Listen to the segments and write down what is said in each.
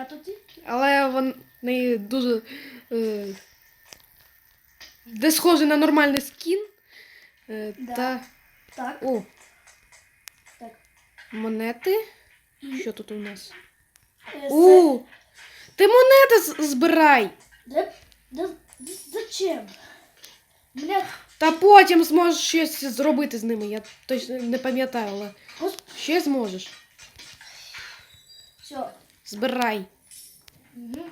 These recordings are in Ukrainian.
Я тоді. Але вони дуже. Е, де схожі на нормальний скін. Е, Да. Та. Так. О, Так. монети. Що тут у нас? е, У! Ти монети збирай! Да, да, да, зачем? Бля, Та потім зможеш щось зробити з ними. Я точно не пам'ятаю, але гос... ще зможеш. Все. Збирай. Угу.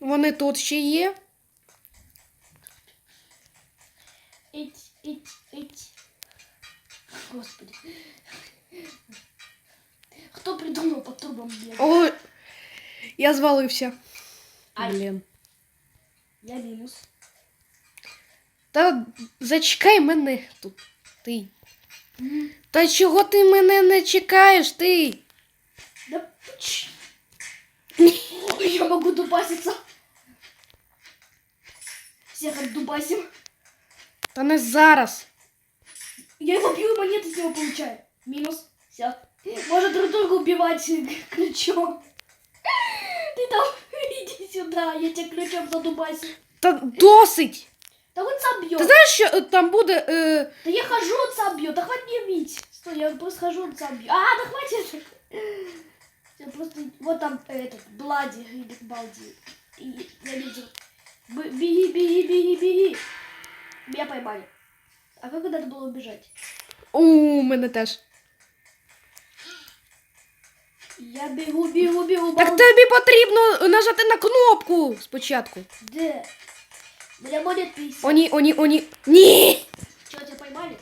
Вони тут ще є. ить, ить, ить. Господи. Хто придумав по трубам бігати? О, я звалився. Ай. Блін. Я мінус. Та зачекай мене тут. Ти. Та чого ти мене не чекаєш, ти? Да. Ой, Я могу дубаситься. Всех отдубасим. Та не зараз. Я его бью, и монеты с него получаю. Минус. Все. Можно друг друга убивать ключом. Ты там, иди сюда, я тебя ключом задубасил. Та досить. Да он сам бьет. Ти знаєш, що е, там буде. Е... Да я хожу, он сам бьет. Да хватит мне бить. Стой, я просто хожу, он сам бьет. А, да хватит. Я просто... Вот там этот, Блади или Балди. И я видел. Беги, беги, беги, беги. Меня поймали. А как надо было убежать? У мене теж. Я бегу, бегу, бегу. Так тобі потрібно нажати на кнопку спочатку. Где? Меня монет 50. О, ні, о, ні, о, ні. Ні! Что, тебя поймали?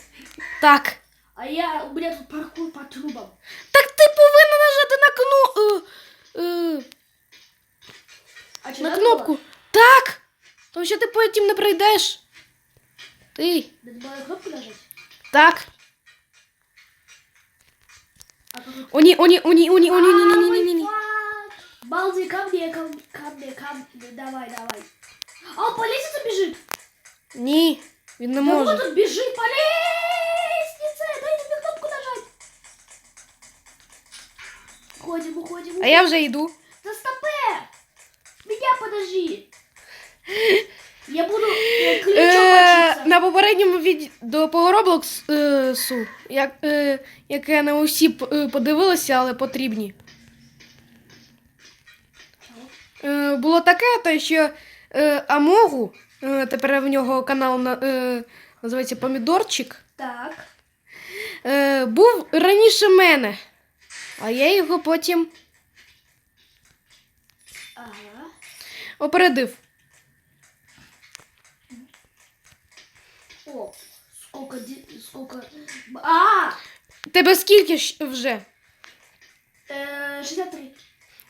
Так. А я, у меня тут паркур по трубам. Так ти повинна нажати на кну... Е, е, А что, на надо кнопку. было? Так! Тому що ти потім не прийдеш. Ти. Надо было на кнопку нажать? Так. А как это? О, ні, о, ні, о, ні, о, ні, о, ні, ні, ні, ні, ні, ні, ні. Фак! Балди, ко мне, ко, ко мне, ко мне. Давай, давай. А он по лестнице бежит? Ні, він не Да може. вот он бежит по лестнице. Дайте мне кнопку нажать. Уходим, уходим, А уходим. я вже йду. Да стопе! Меня подожди. Я буду э, ключом Е, на попередньому відео по Роблоксу, як, е, яке не усі п- е, подивилися, але потрібні. Е, було таке, те, що е, Амогу, е, тепер в нього канал на, е, називається Помідорчик, Так. е, був раніше мене. А я його потім Ага. опередив. О, сколько, ди- сколько... А! Тебе скільки ж вже? Э, 63.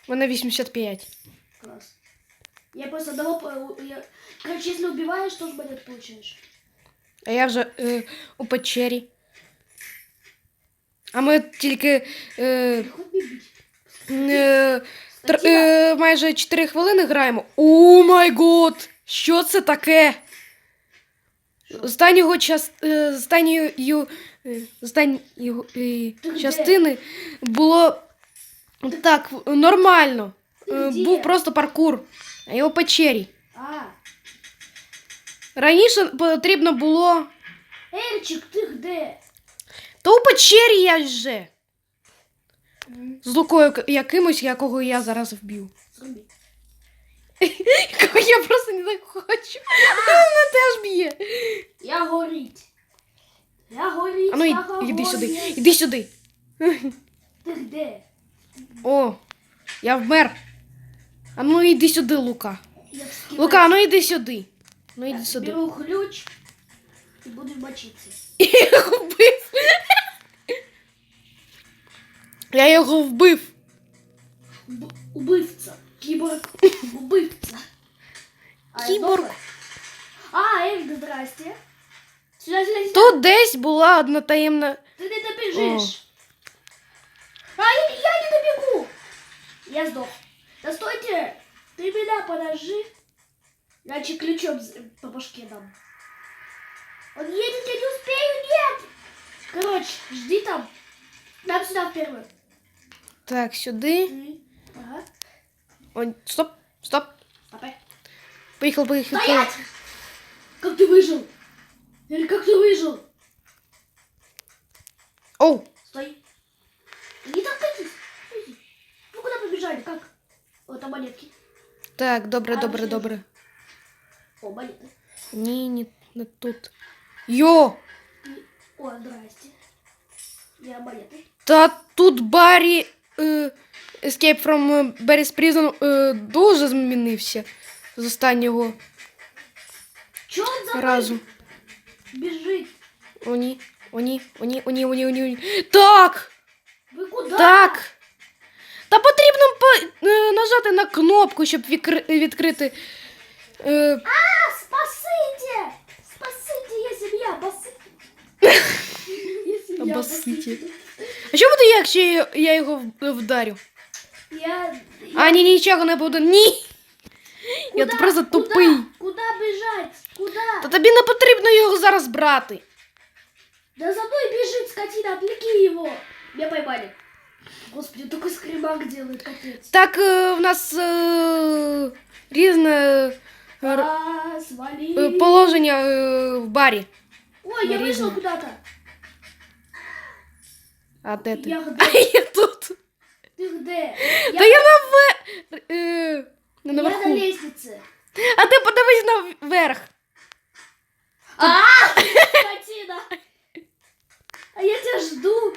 У мене 85. Класс. Я просто одного... Я... Короче, если убиваешь, то монет получаешь. А я вже е, у печері. А ми тільки е, е, тр, е, майже 4 хвилини граємо. О май год! Що це таке? Останнього час, е, останньої е, останньої е, де? частини було так нормально. Е. Був просто паркур А я у печері. А, Раніше потрібно було. Эльчик, ты где? То у печері я вже. М, З лукою к- якимось, якого я зараз вб'ю. Зомби. Якого я просто не так хочу. Вона теж б'є. Я горить. Я горить. А ну й- ага, іди сюди, горить. іди сюди. Ты где? О, я вмер. А ну іди сюди, Лука. Лука, ну іди сюди. Ну Так, сюди. Беру ключ и буду мочиться. Я його вбив. Я його вбив. Уб- убивца. Киборг. Убивца. А, я Киборг. А, Эльга, здрасте. Сюда, сюда, сюда. Тут десь була одна таємна. Ты не добежишь. А, я, я не добегу. Я сдох. Да стойте. Ты меня подожди. Иначе ключом по башке дам. Он едет, я не успею, нет. Короче, жди там. Нам сюда в первую. Так, сюди. Ага. Ой, стоп, стоп. Опять. Поїхав, поїхав. Стоять! Как ты выжил? Или как ты выжил? Оу, Стой. Не толкайтесь. Стойте. Ну куда побежали? Как? Вот там монетки. так, добре, А, добре, що? добре. О, монеты. Ні, ні, не тут. Йо! О, здрасте. Я монеты. Та тут Баррі е, Escape from е, Barry's Prison е, дуже змінився з останнього Чё он за разу. мной бежит? О, ні, о, ні, о, ні, о, ні, о, ні, о, ні, о, ні. Так! Вы куда? Так! Та потрібно по, е, нажати на кнопку, щоб відкри, відкрити. Е, А, спасите! Спасите, я семья, спасите. Я семья, Спасите. а що буде, якщо я, його вдарю? Я... А, ні, нічого не буде. Ні! Я просто Куда? тупий. Куда бежать? Куда? Та тобі не потрібно його зараз брати. Да за мной бежит скотина, отвлеки его. Меня поймали. Господи, такой скримак делает, капец. Так, е, в нас е, різне е, р- А, свали. е, положення е, в барі. Ой, я різне. вышел куда-то. А де ти? Я А где? я тут. Ты где? Та я наве... Е, не Я наверху. на лестнице. А ти подивись наверх. А, скотина. А я тебя жду.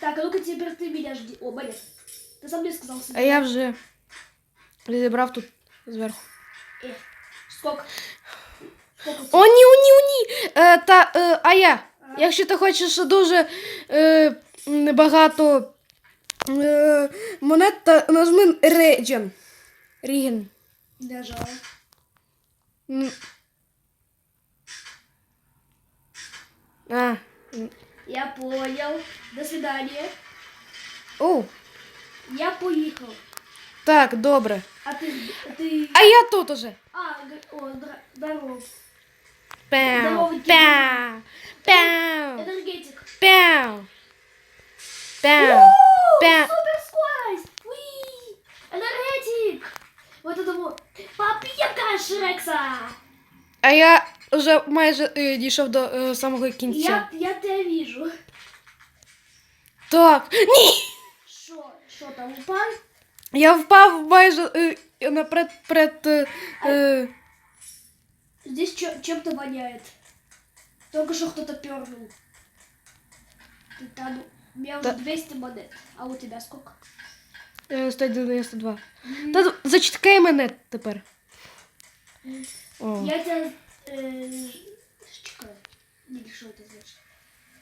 Так, а ну-ка теперь ты меня жди. О, болит. Ты сам мне сказал. А я вже розібрав тут зверху. Э, сколько? Сколько О, ні, о, ні, о, ні. Е, та, е, а я, якщо ти хочеш дуже е, м, багато е, монет, то нажми Реген. Реген. Нажала. М. А. м. Я понял. До свидания. О, Я поехал. так, добре. А ты... а ты... А я тут уже. А, о, здорово. Здоровий пяу, пяу, Энергетик. пяу, О, пя- Супер скорость! Уи! Энергетик! Вот это вот. Попьем Шрекса! А я вже майже е, дійшов до е, самого кінця. Я, я тебя вижу. Так. Ні! Шо? Шо там упал? Я впав майже е, наперед перед. Е, е, Здесь чё- чем-то воняет. Только что кто-то пернул. Ты там... У меня уже Да. 200 монет. А у тебя сколько? е, 192. Та зачекай мене тепер. О. Я тебя... Э, чекаю. Не, что это значит?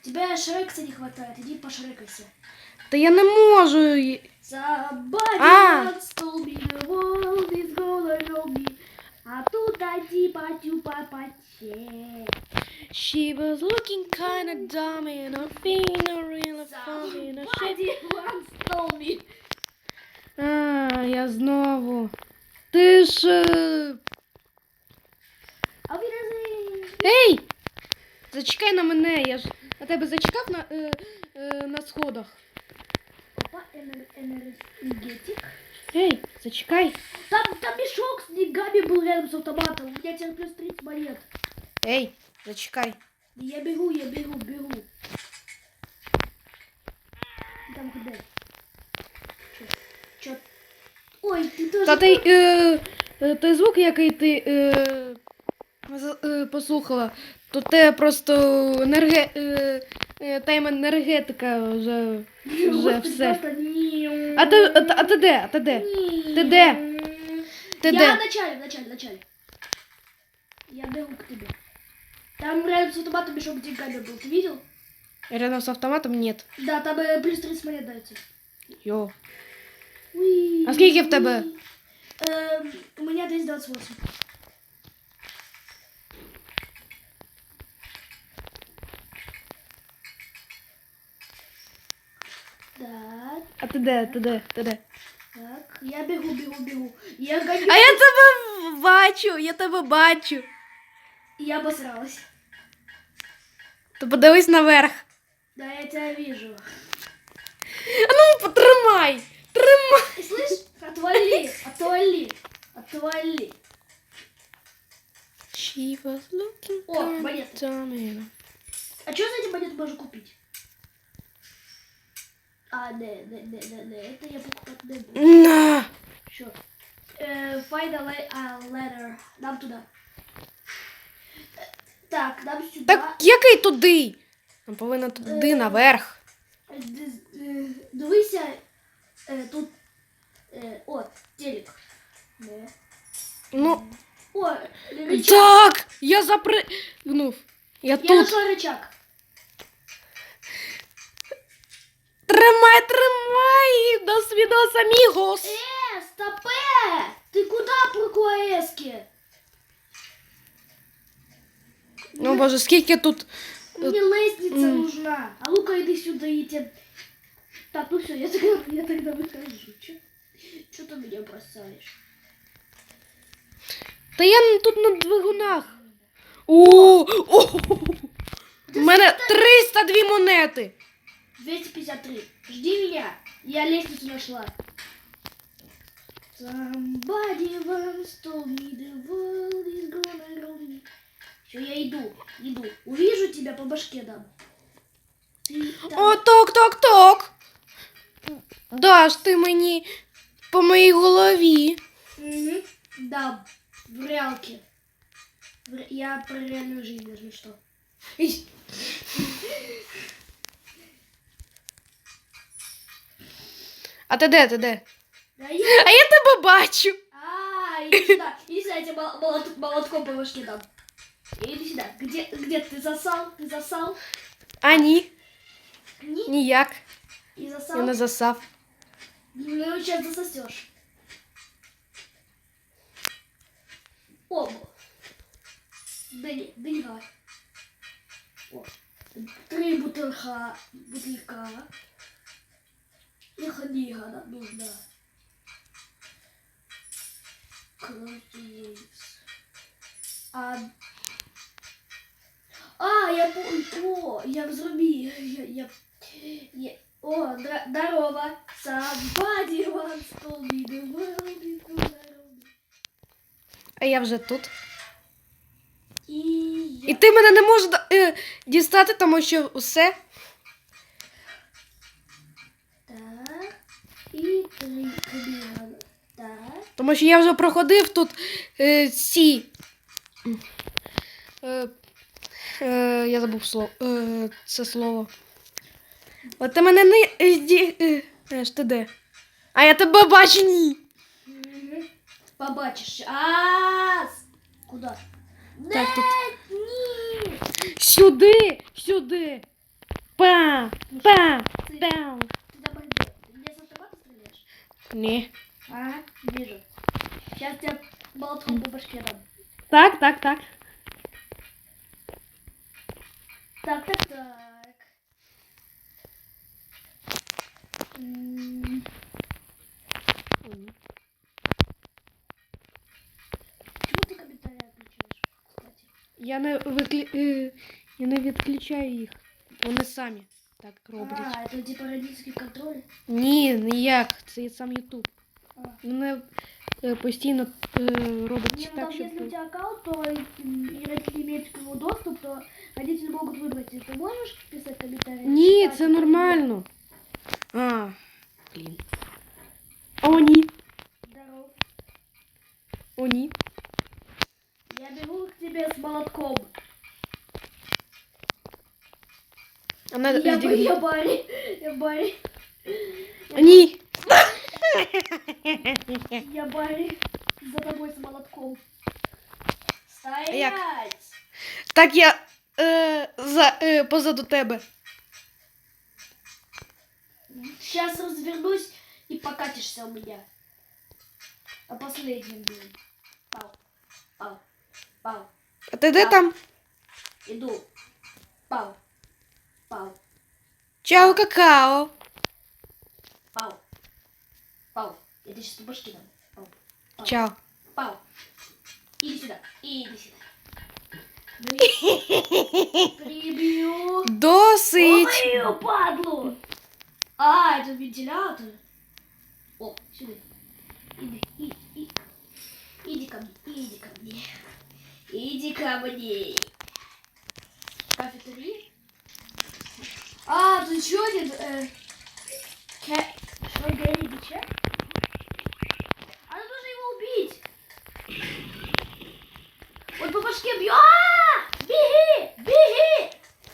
Тебя Шрекса не хватает. Иди пошрекайся. Та я не можу. the world is gonna know me. А тут один потюпа поте. She was looking kinda dumb and her finger really funny shape. Somebody once told me. А, я знову. Ти ж. е, А Wiedersehen. Ей! Зачекай на мене, я ж на тебе зачекав на, е, е, на сходах. Опа, энер- энергетик. Ей, зачекай. Там, там мешок с деньгами был рядом с автоматом. У меня теперь плюс 30 монет. Ей, зачекай. Я бегу, я бегу, бегу. Там куда? Чё? Чё? Ой, ты тоже... Та той, е, е, той звук, який ти е, з- е, послухала, то те просто енерге, е, е, тайм енергетика вже, вже Господи, все. просто не- А ти, а, ти- а ти де? А ти де? Ти де? Ти я де? в начале, в начале, в начале. Я бегу к тебе. Там рядом с автоматом мешок с деньгами был. Ты видел? Рядом з автоматом нет. Да, там э, плюс 30 монет дается. Йо. Уи, А скільки в тебе? уи. Эм, у меня 228. А ти де? Ти де? Ти де? так. Я бегу, бегу, бегу. Я гоню. А я тебе бачу, я тебе бачу. Я обосралась. То подивись наверх. Да, я тебя вижу. А ну, потримай! Тримай! Слышь? Отвали, отвали, отвали. She was looking О, монеты. А что за эти монеты можно купить? А, не, не, не, не, не, это я покупать не буду. На! Що? Е, find a, le- a letter. Нам туди. Е, Так, нам сюди. Так який туди? Нам повинно туди наверх. Е, д- е, Дивися. Е, тут. Е, о, телек. Не. Ну, О, рычаг. так! Я запригнув. Я Я тут. нашла рычаг. Тримай, тримай! До свідос, амігос! Е, стопе! Ти куди по КСки? О боже, скільки тут. Мне лестница нужна. А ну-ка иди сюда и тебе... Так, ну все, я тогда, я тогда выхожу. Че ты меня бросаешь? Та я тут на двигунах. О! о! У мене 302 монети. 253. Жди меня. Я лестницу нашла. Somebody once told me the world is gonna roll me. Все, я иду, иду. Увижу тебя по башке дам. Ты там- О, ток, ток, ток. Даш ти мені по моїй голові. Мгм. Да, в реалке. В ре- Я про реальную жизнь, если что. А ти де, ти де? Да я... А я тебе бачу. А, иди сюда. Иди сюда, я тебе мол- молот- молотком по башке дам. Иди сюда. Где, где ты засал? Ты засал? А ні, Не, ніяк. и Я засал? не засав. Ну, сейчас засосешь. Оба. Да не, да не гай. О, три бутылка, бутылька. И книга нам нужна. Крутись. А, а, я. О, я взруби. Я, я, я, о, дра- здорово. Somebody once told me the world is. А я вже тут. І І ти мене не можеш е, дістати, тому що усе. Тому що я вже проходив тут е, ці. Е, е, я забув слово. Е, це слово. От ти мене не. Е, е, е, ж ти де? А я тебе бачу ні. Побачиш. А, Куда? Так, тут. Ні. Сюди! Сюди! Пам! Пам! Пам! Ты давай где? Ты меня с автомата стреляешь? Ні. Ага, вижу. Сейчас тебя молотком по башке дам. Так, так, так. Так, так, так. М, Почему ты комментарии отключаешь, кстати? Я не виклі... е, я не відключаю їх. Вони самі так роблять. А, это типа родительский контроль? Ні, ніяк. Це сам Ютуб. А. Мене е, постійно е, робить Не, ну так, там, щоб. если у тебя аккаунт, то м, и родители имеют к нему доступ, то родители могут выбрать. И Ты можешь писать комментарии? Ні, читать, це и так нормально. А, блін. О, ні. далее? Здоров. О, ні. Я бегу к тебе с молотком. Вона Я, б- я Барри. Я Барри. Ні. Я Барри. За тобой с молотком. Стоять! Як? Так я е, за, е, позаду тебе. Сейчас развернусь и покатишься у меня. А последним будет. Пау. Пау. Пау. А ти де Так. там? Иду. Пау. Пау. Чао, какао. Пау. Пау. Я тебе сейчас по башке дам. Пау. Пау. Чао. Пау. Иди сюда. Иди сюда. Прибью. Досить. Мою падлу. А, это вентилятор. О, сюда. Иди, иди, иди. Иди ко мне, иди ко мне. Иди ко мне. Кафетерия? А, тут еще один... Э, ка- Что, Гэри Бича? А ну нужно его убить. Вот по башке бью. А! Беги! Беги!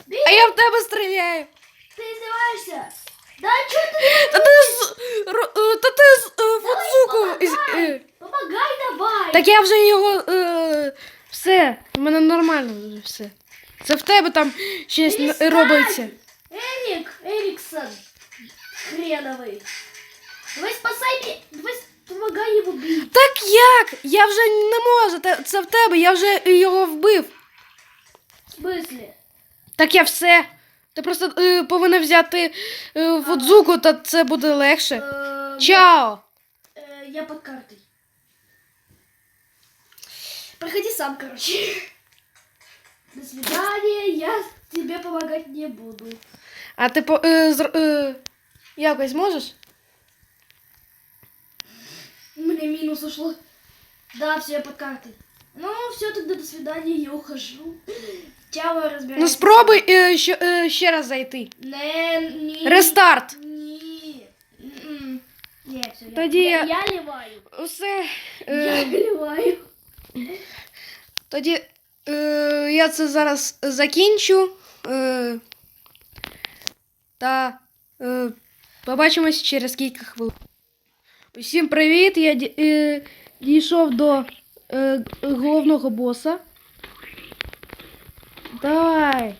Беги! А я в тебе стріляю. Ты издеваешься? Да что ты? Та ти з ро- е, та ти з е, Фудзуку. із- е. Помогай давай! Так я вже його. Е, все, в мене нормально вже все. Це в тебе там щось н- Перестань! робиться. Эрик, Эриксон, хреновый. Давай спасай меня, давай с- помогай его бить. Так як? Я вже не можу. Та- Це в тебе, я вже його вбив. В смысле? Так я все. Ти просто е, повинна взяти е, Фудзуку, та це буде легше. Э, Чао! э, Я под картой. Проходи сам, короче. До свидания, я тебе помогать не буду. А ти по, е, зр, е, якось зможеш? Мне минус ушло. Да, все, я под картой. Ну, все, тогда до свидания, я ухожу. Чао, разбирайся. Ну спробуй е, ще, е, ще раз зайти. Не, не. Рестарт. Ні. М-м. Ні, все, я, Тоді я, я- я ліваю. Усе. Я Е, ліваю. тоді е, я це зараз закінчу. Е, та е, побачимось через кілька хвилин. Усім привіт! Я е, дійшов до е, головного боса. Давай.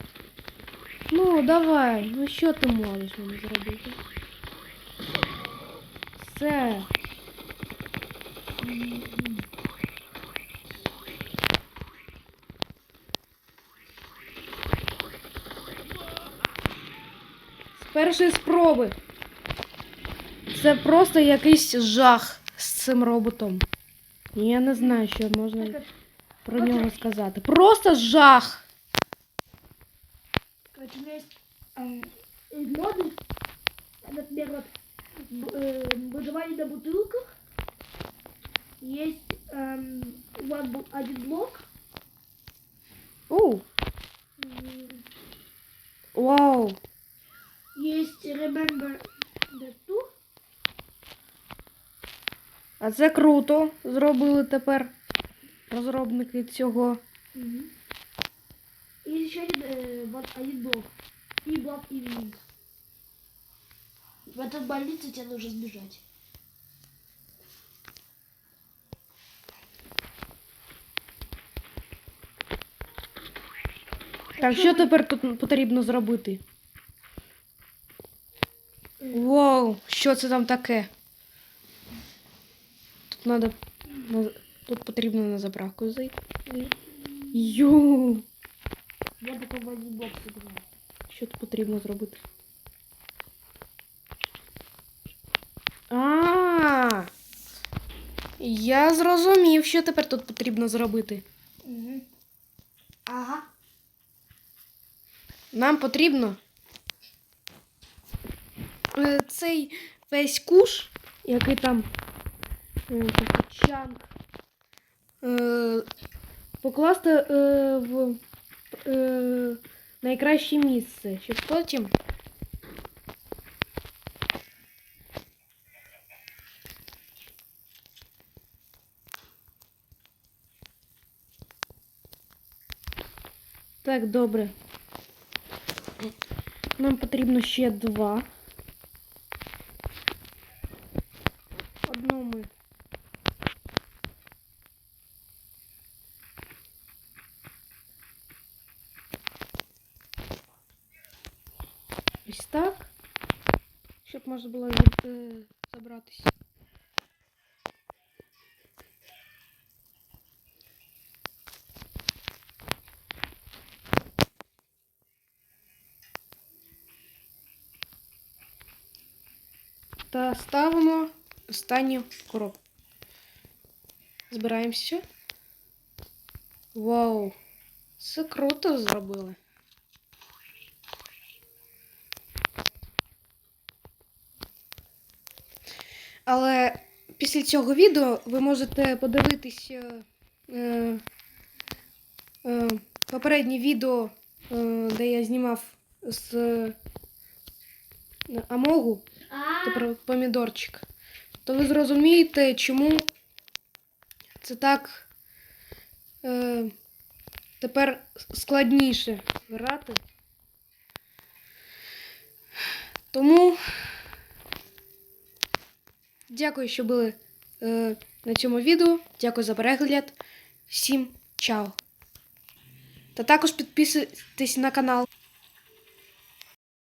Ну, давай. Ну що ти можеш мені зробити? Все. першої спроби. Це просто якийсь жах з цим роботом. Я не знаю, що можна Так, про нього сказати. Просто жах. Короче, у меня есть эм, моды. Например, вот б- э, выживание на бутылках. Есть эм, one бу- один блок. Оу. М, Вау. Есть remember the two. А це круто. Зробили тепер розробники цього. Еще один, э, вот один блок. И блок evening. В эту больницу тебе нужно сбежать. Так, що тепер тут потрібно зробити? Вау, що це там таке? Тут надо. Тут потрібно на заправку зайти. Йоу. Я такой в один блок сыграл. Що тут потрібно зробити? А. Я зрозумів, що тепер тут потрібно зробити. Ага. Нам потрібно цей весь куш, який там е, чанк, е, покласти е, в е, найкраще місце, щоб потім. Так, добре. Нам потрібно ще два. Одну ми. Ось так. Щоб можна було від, е, забратися. Та ставимо останню коробку. Збираємося. Вау. Це круто зробили. Але після цього відео ви можете подивитися е, е, попереднє відео, е, де я знімав з е, Амогу, тепер помідорчик. То ви зрозумієте, чому це так е, тепер складніше грати. Тому дякую, що були е, на цьому відео. Дякую за перегляд. Всім чао. Та також підписуйтесь на канал.